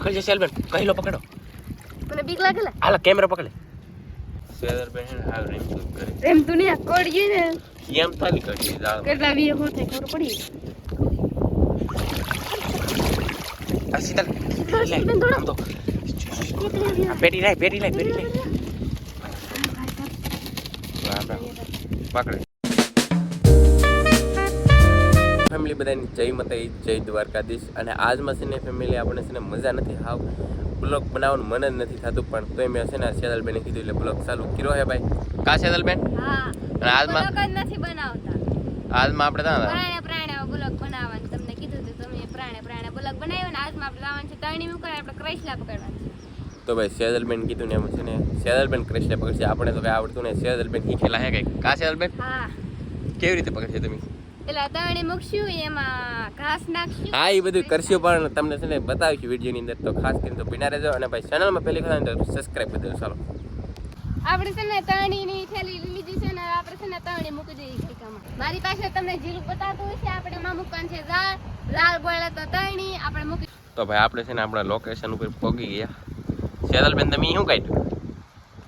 પકડજો સેલબેન કહી લો પકડો મને બીક લાગે લે હાલો કેમેરો પકડે સેલબેન હે ને હાવ રેમ તું કરે એમ તું ને કોડી ને એમ થાલી કરી દાળ કેટલા વીએ હું થાય ખબર પડી આ સીતલ લે આમ તો આ પેટી લાય પેટી લાય પેટી લાય રામ રામ પકડે ફેમિલી બધાની જય માતા જય દ્વારકાધીશ. અને આજ છે ફેમિલી આપણે છે ને મજા નથી. હાવ બ્લોગ બનાવવાનું મન જ નથી થતું પણ તોય મેં છે ને સેદલબેને કીધું એટલે બ્લોગ ચાલુ કર્યો હે ભાઈ. કા સેદલબેન હા અને આજમાં નથી બનાવતા. આજમાં આપણે ત્યાં પ્રાણે પ્રાણે બ્લોગ બનાવવાનું. તમને કીધું તો તમે પ્રાણે પ્રાણે બ્લોગ બનાવ્યો ને આજમાં આપણે લાવવાનું છે તણી મૂકવા આપણે ક્રેશલા પકડવાનું તો ભાઈ સેદલબેન કીધું ને એમ છે ને સેદલબેન કૃષ્ણ પકડશે. આપણે તો કઈ આવડતું ને સેદલબેન શીખેલા હે કઈ કા સેદલબેન હા. કેવી રીતે પકડશે તમે? પેલા તણી મૂકશું એમાં ઘાસ નાખશું. હા એ બધું કરશું પણ તમને છે ને બતાવીશું વિડીયોની અંદર. તો ખાસ કરીને તો બિના રહેજો અને ભાઈ ચેનલમાં પહેલી વખત તો સબસ્ક્રાઈબ કરી દેજો ચાલો. આપણે છે ને તણીની થેલી લીધી છે ને આપણે છે ને તણી મૂકી દઈએ મારી પાસે તમને જીલું બતાતું છે આપણે માં મૂકવાનું છે ઝાડ ઝાડ તો તણી આપણે મૂકી તો ભાઈ આપણે છે ને આપણા લોકેશન ઉપર પહોંચી ગયા. સેદલબેન તમે શું કાઢ્યું?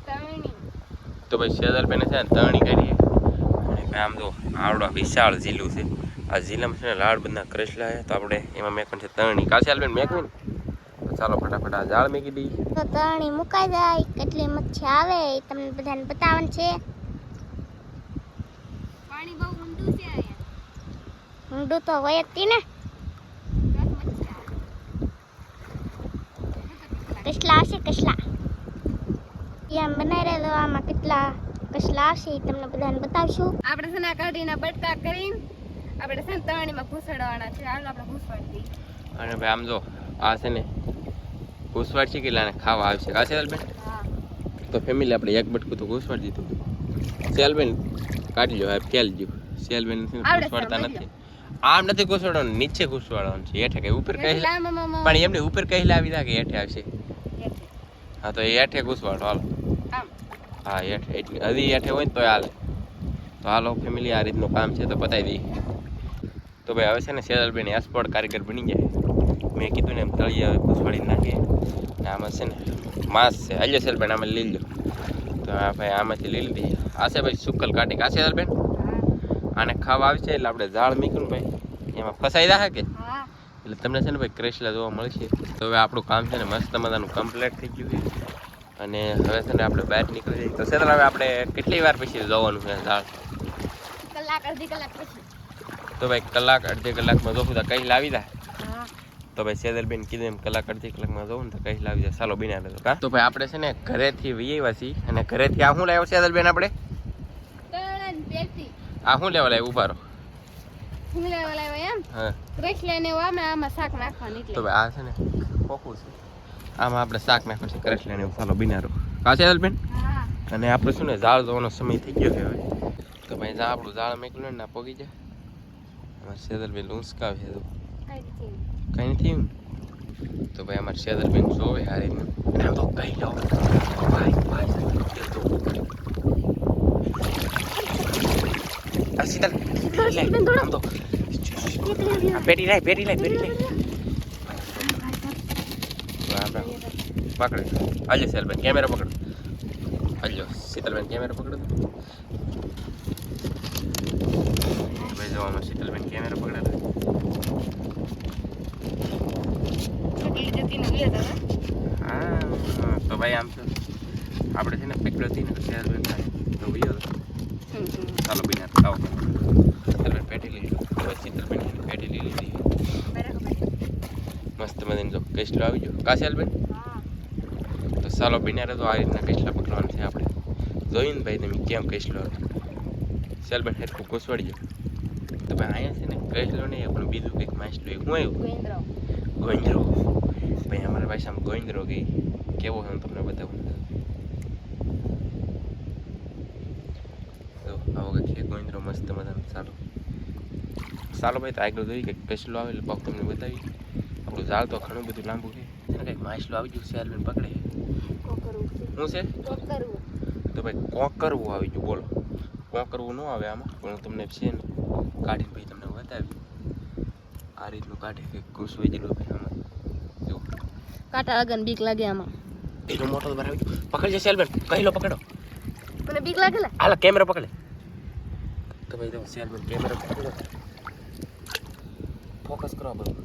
તણી. તો ભાઈ સેદલબેને છે ને તણી કરી અને આમ તો આવડો વિશાળ ઝીલું છે. આ ઝીલામાં છે ને લાડ બધા કરેસલા છે. તો આપણે એમાં મેકણ છે તણી કા સેદલબેન મેકવી ને? તો ચાલો ફટાફટ આ ઝાડ મેકી દઈએ. તો તણી મુકાઈ જાય. કેટલી મચ્છી આવે એ તમને બધાને બતાવવાનું છે. પાણી બહુ ઊંડું છે અહીંયા. ઊંડું તો હોય જ તી ને. કસલા આવશે કસલા. એમ બનાવી રહેલો આમાં કસલા આવશે તમને બધાને બતાવશું. આપણે છે ને કાઢીને બટકા કરીને આપણે છે ને તણીમાં ઘૂસડવાના છે. હાલ આપણે ઘૂસવાડી દઈએ અને ભાઈ આમ જો આ છે ને ઘૂસવાડ છે કેટલાને ખાવા આવશે. કા સેલબેન હા. તો ફેમિલી આપણે એક બટકું તો ઘૂસવાડી દીધું. સેલબેન કાઢી લો હવે ફેલ જ્યું સેલબેન ઘૂસવાડતા નથી. આમ નથી ઘૂસવાડવાનું નીચે ઘૂસવાડવાનું છે. હેઠે કઈ ઉપર કહી પણ એમને ઉપર કહી લાવી દા કે હેઠે આવશે. હા તો એ હેઠે ઘૂસવાડો હાલો. હા હેઠે એટલી હજી હેઠે હોય ને તો હાલે. તો હાલો ફેમિલી આ રીતનું કામ છે તો બતાવી દઈએ. તો ભાઈ હવે છે ને સેજલબેન એસપોર્ટ કારીગર બની જાય મેં કીધું ને એમ તળીએ હવે પૂછવાડી નાખીએ. ને આમાં છે ને માસ છે. હાલ્યો સેલબેન આમાં લઈ લો તો હા ભાઈ આમાંથી લઈ લીધી. આશે ભાઈ સુકલ કાઢી કાશે સેજલબેન? આને ખાવા આવશે એટલે આપણે ઝાડ મૂક્યું ભાઈ. એમાં ફસાઈ જાય કે? એટલે તમને છે ને ભાઈ ક્રેશલા જોવા મળશે. તો હવે આપણું કામ છે ને મસ્ત મજાનું કમ્પ્લીટ થઈ ગયું છે. અને હવે છે ને આપણે બહાર નીકળી જઈએ તો સેતલ હવે આપણે કેટલી વાર પછી જવાનું છે ઝાડ કલાક અડધી કલાક પછી. તો ભાઈ કલાક અડધી કલાકમાં જોઉં તો કઈ લાવી દા? તો ભાઈ સેદરબેન કીધું એમ કલાક અડધી કલાકમાં જવું ને તો કઈ લાવી જાય ચાલો બિના લેતો કા? તો ભાઈ આપણે છે ને ઘરેથી વૈયા છીએ અને ઘરેથી આ શું લાવ્યો સેદરબેન આપણે? આ શું લેવા લાવ્યો ઉભારો હું લેવા લાવ્યો એમ? હા. ક્રેશ લઈને આમાં શાક નાખવાની તો ભાઈ આ છે ને ખોખું છે. આમાં આપણે શાક નાખવાનું છે કરેશ લઈને ચાલો બિનારું. કાશે કા અને આપણે શું ને ઝાડ જોવાનો સમય થઈ ગયો છે હવે. તો ભાઈ જા આપણું ઝાડ મેકલું ને ના પગી જાય અમારે સેદરબેન ઊંચકાવે છે. તો કઈ નથી થયું તો ભાઈ અમારે સેદરબેન જોવે હારે આમ તો કહી લો. ભાઈ ભાઈ શીતલ પેટી લાય પેટી લાય પેટી લાય. રામ રામ પકડે હાલ્યો સેલબેન કેમેરા પકડ હાલ્યો શીતલબેન કેમેરા પકડો ભાઈ જો આમાં શીતલબેન કેમેરા પકડે ચકલી જતી ને લે દાદા હા તો ભાઈ આમ તો આપણે છે ને પકડો હતી ને શીતલબેન થાય તો ભાઈ ચાલો બીના આવો શીતલબેન પેટી લઈ લો હવે શીતલબેન એની પેટી લઈ લીધી મસ્ત મજાની જો કેસલો આવી ગયો? કા શીતલબેન તો ચાલો બિનારે તો આ રીતના કેસલા પકડવાના છે આપણે? જોઈને ભાઈ તમે કેમ કેસલો સેલબેન હેરખું ઘૂસવાડી ગયો. તો ભાઈ અહીંયા છે ને કેસલો નહીં પણ બીજું કંઈક માછલું એક હું આવ્યું ગોવિંદરો ભાઈ અમારા ભાષામાં ગોવિંદરો ગઈ કેવો હું તમને બતાવું? તો આવો કંઈક છે મસ્ત મજાનો ચાલો સારો ભાઈ તો આગળ જોઈ કે કેસલો આવે એટલે પગ તમને બતાવી આપણું ઝાડ તો ઘણું બધું લાંબુ છે. કંઈક માછલું આવી ગયું સેલબેન પકડે. શું છે. તો ભાઈ કોકરવું આવી ગયું બોલો. કોકરવું ન આવે આમાં પણ હું તમને છે ને કાઢીને ભાઈ તમને બતાવી આ રીતનું કાઢે કે હોય ગયેલું ભાઈ આમાં. જો. કાંટા લગન બીક લાગે આમાં. એનો મોટો ગયો. પકડજે સેલમેન કહી લો પકડો. મને બીક લાગે હાલો કેમેરો પકડે. તો ભાઈ તો સેલમેન કેમેરો પકડો ફોકસ કરો બધું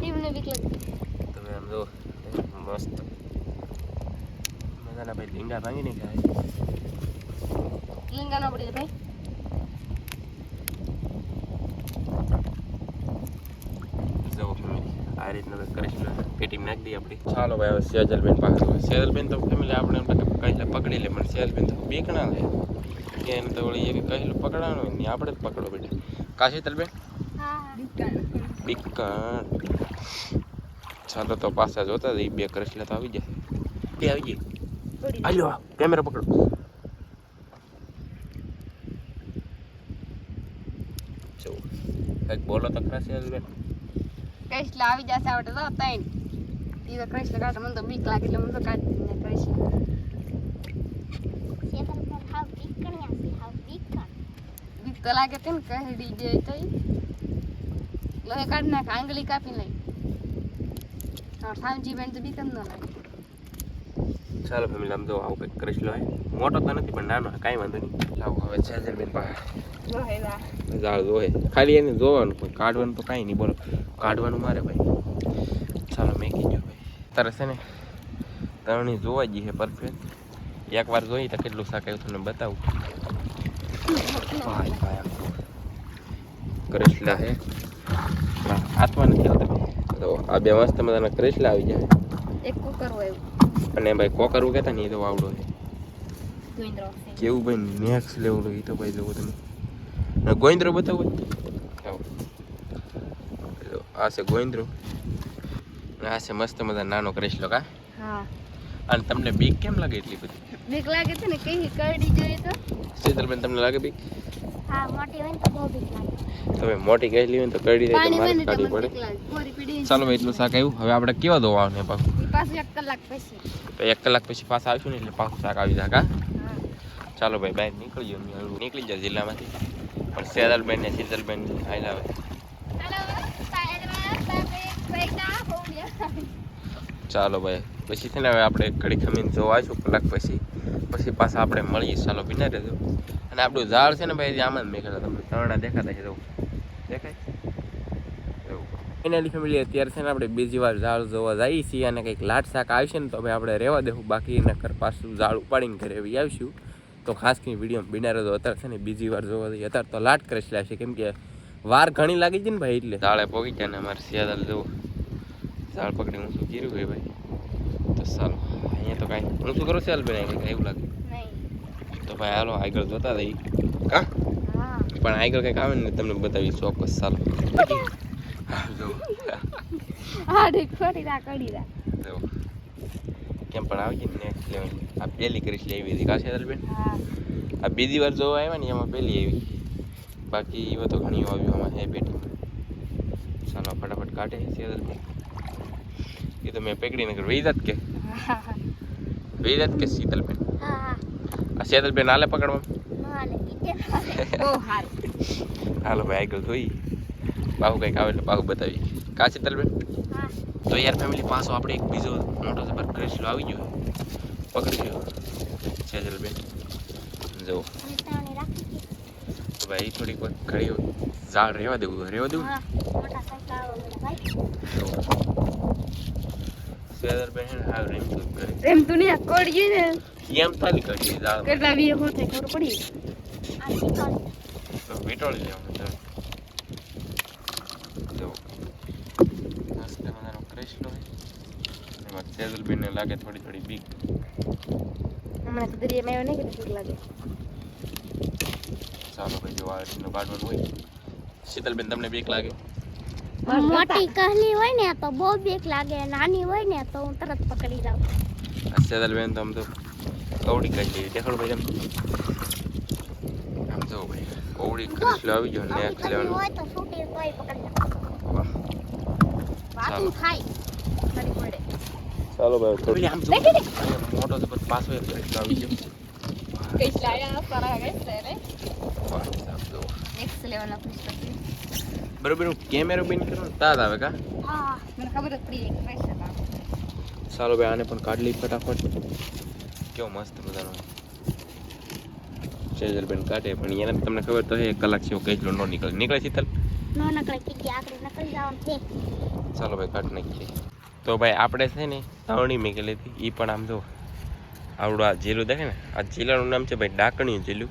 એ મને બીક લાગે તમે આમ જો મસ્ત મજાના ભાઈ લીંગા ભાંગી નહીં ખાય લીંગા ના પડી ભાઈ આ રીતના કરીશું પેટી નાખી દઈએ આપણી ચાલો ભાઈ હવે સેજલબેન પાસે સેજલબેન તો ફેમિલી આપણે એમ કે પકડી લે પણ સેજલબેન તો બીક લે એને તો વળી એ કહેલું પકડવાનું નહીં આપણે જ પકડો બેટા કા શીતલબેન બીકણ ચાલો તો પાછા જોતા જઈએ. બે કરસલા તો આવી જાય. તે આવી જાય હાલ્યો કેમેરા પકડો. કંઈક બોલો તો ખરા સેજલબેન કૃષ્ણ આવી જશે આવડે તો તૈન ઈ તો કૃષ્ણ કાઢે મને તો બીક લાગે એટલે મને તો કાઢી દીને છે બીકણ બીક તો લાગે તેને ને કહડી જાય તો. લોહે કાઢ નાખ આંગળી કાપી લઈ હા સામજી બેન તો બી જ ન લાગે ચાલો ફેમિલી આમ તો આવું કંઈક કરીશ લો મોટો તો નથી પણ નાનો કાંઈ વાંધો નહીં લાવો હવે સેજલબેન પાસે લોહે વા ઝાડ જોહે ખાલી એને જોવાનું કોઈ કાઢવાનું તો કાંઈ નહીં બોલો કાઢવાનું મારે ભાઈ ચાલો મેં કીધું ભાઈ તારે છે ને તરણી જોવા જઈએ પરફેક્ટ એકવાર જોઈએ તો કેટલું શાક આવ્યું તમને બતાવું ભાઈ ભાઈ. હે હા, હાથમાં નથી આવતા. તો આ બે મસ્ત મજાના કરેસલા આવી જાય એક કુકર હોય અને ભાઈ કોકરવું કહેતા ને એ તો આવડો છે. કેવું ભાઈ નેક્સ્ટ લેવલ એ તો ભાઈ જોવો તમે. અને ગોવિંદ્રો બતાવો. આ છે ગોવિંદ્રો અને આ છે મસ્ત મજા નાનો કરેશલો કા. હા. અને તમને બીક કેમ લાગે એટલી બધી? બીક લાગે છે ને કઈ કરડી જોઈએ તો શીતલબેન તમને લાગે બીક? હા મોટી હોય ને તો બહુ બીક લાગે. તમે મોટી કહેલી હોય ને તો કરડી દે તો પાણી મારે ને કાઢવી પડે. ચાલો ભાઈ એટલું શાક આવ્યું હવે આપણે કેવા ધોવાનું ને પાછું પાછું એક કલાક પછી. તો એક કલાક પછી પાછા આવીશું ને એટલે પાછું શાક આવી જાય ચાલો ભાઈ બહાર નીકળી ગયો નીકળી જાય જિલ્લામાંથી. પણ સેદલબેન ને શીતલબેન આવે. ચાલો ભાઈ પછી છે ને હવે આપણે ઘડી ખમીને જોવા આવીશું કલાક પછી. પછી પાછા આપણે મળીએ. ચાલો પીના રહેજો. અને આપણું ઝાડ છે ને ભાઈ આમાં જ મેઘેલા તમને. તરણા દેખાતા છે જો દેખાય? ફાઇનલી ફેમિલી અત્યારે છે ને આપણે બીજી વાર ઝાડ જોવા જઈએ છીએ અને કંઈક લાટ શાક આવશે ને તો હવે આપણે રહેવા દેવું. બાકી નકર પાછું ઝાડ ઉપાડીને ઘરે આવી આવીશું. તો ખાસ કરીને વીડિયો બિનારો તો અત્યારે છે ને બીજી વાર જોવા જઈએ. અત્યારે તો લાટ કરી લાગશે કેમ કે વાર ઘણી લાગી છે ને ભાઈ એટલે. ઝાડે પોગી જાય ને અમારે શિયાળ જવું ઝાડ પકડી હું શું કર્યું ભાઈ. તો ચાલો અહીંયા તો કાંઈ હું શું કરું ચાલ બેન એવું લાગે. તો ભાઈ હાલો આગળ જોતા રહી. કા? પણ આગળ કંઈક આવે ને તમને બતાવી ચોક્કસ ચાલો. કેમ પણ આવી ગઈ નેક્સ્ટ લેવલ આ પહેલી કરીશ લેવી હતી. કાશે બેન આ બીજી વાર જોવા આવ્યા ને એમાં પહેલી આવી. બાકી એવા તો ઘણી આવ્યું આમાં હે બેટી ચાલો ફટાફટ કાઢે સેદલ એ તો મેં પકડી નગર વેદાત કે. વેદાત કે શીતલબેન? શીતલબેન હાલે પકડવા. હાલે ભાઈ આગળ જોઈ બાહુ કંઈક આવે એટલે બાહુ બતાવી. કા શીતલબેન હા. તો યાર ફેમિલી પાછો આપણે એક બીજો મોટો જબર કરેલો આવી ગયો. પકડી ગયો સેજલબેન જો. અને તાણી રાખી છે. તો ભાઈ થોડીક વાર ઘડી ઝાડ રહેવા દેવું રહેવા દેવું? સેજલબેન હે ને હાવ રેમ તો કરે એમ તું નહીં કોડ ગઈ ને. એમ થાલી કરી ઝાડ કેટલા વીએ હોતે ખબર પડી? તો વીંટોળી લેવાનું ઝાડ જો. મસ્ત મજાનો કરેલો એમાં સેજલબેનને લાગે થોડી થોડી બીક હમણાં તો દરિયામાં આવ્યો નહીં કે બીક લાગે. ચાલો ભાઈ જો આ રીતનું કાઢવાનું હોય. શીતલબેન તમને બીક લાગે? મોટી કહલી હોય ને તો બહુ બીક લાગે. નાની હોય ને તો હું તરત પકડી જાઉં. શીતલબેન તો આમ તો કવડી કાઢી દેખાડો ભાઈ તમે આમ જો ભાઈ કવડી કરેલો આવી ગયો નેક્સ્ટ લેવલ ચાલો. ભાઈ થોડી આમ જો મોટો તો પાછો એક કરેલો આવી ગયો. બરોબર હું કેમેરો બેન કરું તાજ આવે કા? હા મને ખબર જ પડી એક ફ્રેશ ચાલો ભાઈ આને પણ કાઢ લઈ ફટાફટ. કેવો મસ્ત મજાનો સેજલબેન કાઢે પણ એને તમને ખબર તો છે એક કલાક જેવો કેટલો નો નીકળે. નીકળે શીતલ? નો નકળે કીધી આકડી નીકળી જવાનું છે. ચાલો ભાઈ કાઢ નાખીએ. તો ભાઈ આપણે છે ને તાવણી મેકેલી હતી એ પણ આમ જો આવડું આ જિલ્લું દેખે ને આ જિલ્લાનું નામ છે ભાઈ ડાકણી જિલ્લું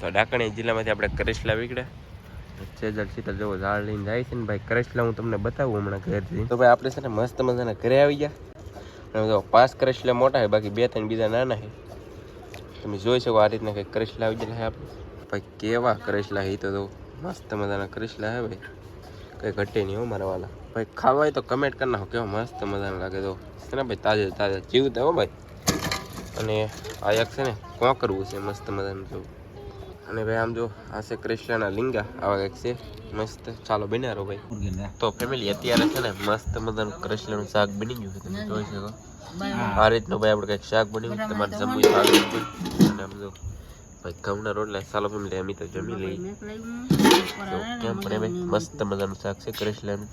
તો ડાકણી જિલ્લામાંથી આપણે કરેસલા વીકડા સેજલ શીતલ જેવો ઝાડ લઈને જાય છે ને ભાઈ કરેસલા હું તમને બતાવું હમણાં ઘરેથી. તો ભાઈ આપણે છે ને મસ્ત મજાના ઘરે આવી ગયા. જો પાંચ કરેસલા મોટા છે, બાકી બે ત્રણ બીજા નાના છે. તમે જોઈ શકો આ રીતના કંઈક કરેસલા આવી ગયેલા છે આપણે. ભાઈ, કેવા ક્રશલા એ તો મસ્ત મજાના ક્રશલા છે ભાઈ. કંઈ ઘટે નહીં હો મારા વાલા. ભાઈ, ખાવા તો કમેન્ટ કરી નાખો, કેવો મસ્ત મજાના લાગે તો છે ને ભાઈ, તાજે તાજે. જીવતા હો ભાઈ. અને આ એક છે ને, કોકરવું છે, મસ્ત મજાનું જો અને ભાઈ, આમ જો, આ છે કૃષ્ણના લિંગા, આવા કંઈક છે. મસ્ત. ચાલો બનારો ભાઈ. તો ફેમિલી અત્યારે છે ને મસ્ત મજાનું કૃષ્ણનું શાક બની ગયું છે તમે જોઈ શકો. આ રીતનું ભાઈ આપણે કંઈક શાક બન્યું તમારે જમવું પણ અને બધું ભાઈ ઘઉંના રોટલા. ચાલો ફેમિલી અમે તો જમી લઈએ. કેમ પણ ભાઈ? મસ્ત મજાનું શાક છે કરેસલાનું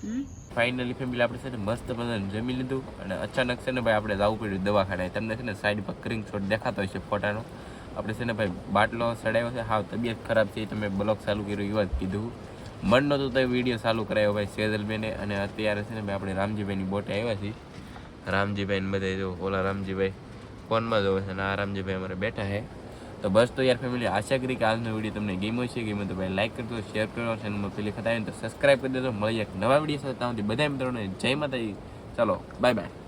ફાઇનલી ફેમિલી આપણે છે ને મસ્ત મજાનું જમી લીધું. અને અચાનક છે ને ભાઈ આપણે જવું પડ્યું દવાખાને. તમને છે ને સાઈડ પર ક્રિંગ શોટ દેખાતો હોય છે ફોટાનો. આપણે છે ને ભાઈ બાટલો સડાયો છે. હાવ તબિયત ખરાબ છે તમે બ્લોક ચાલુ કર્યું એવા જ કીધું. મન નહોતું તો વીડિયો ચાલુ કરાયો ભાઈ સેજલબેને અને અત્યારે છે ને ભાઈ આપણે રામજીભાઈની બોટે આવ્યા છીએ. રામજીભાઈ ને બધા જો, ઓલા રામજીભાઈ ફોનમાં જોવે છે અને આ રામજીભાઈ અમારે બેઠા છે. તો બસ તો યાર ફેમિલી આશા કરી કે આજનો વીડિયો તમને ગેમ હોય છે ગેમ તો ભાઈ લાઈક કરજો શેર કરજો ચેનલમાં પેલી ખતા તો સબસ્ક્રાઈબ કરી દેજો. મળીએ એક નવા વીડિયો સાથે. ત્યાં બધા મિત્રોને જય માતાજી. ચાલો બાય બાય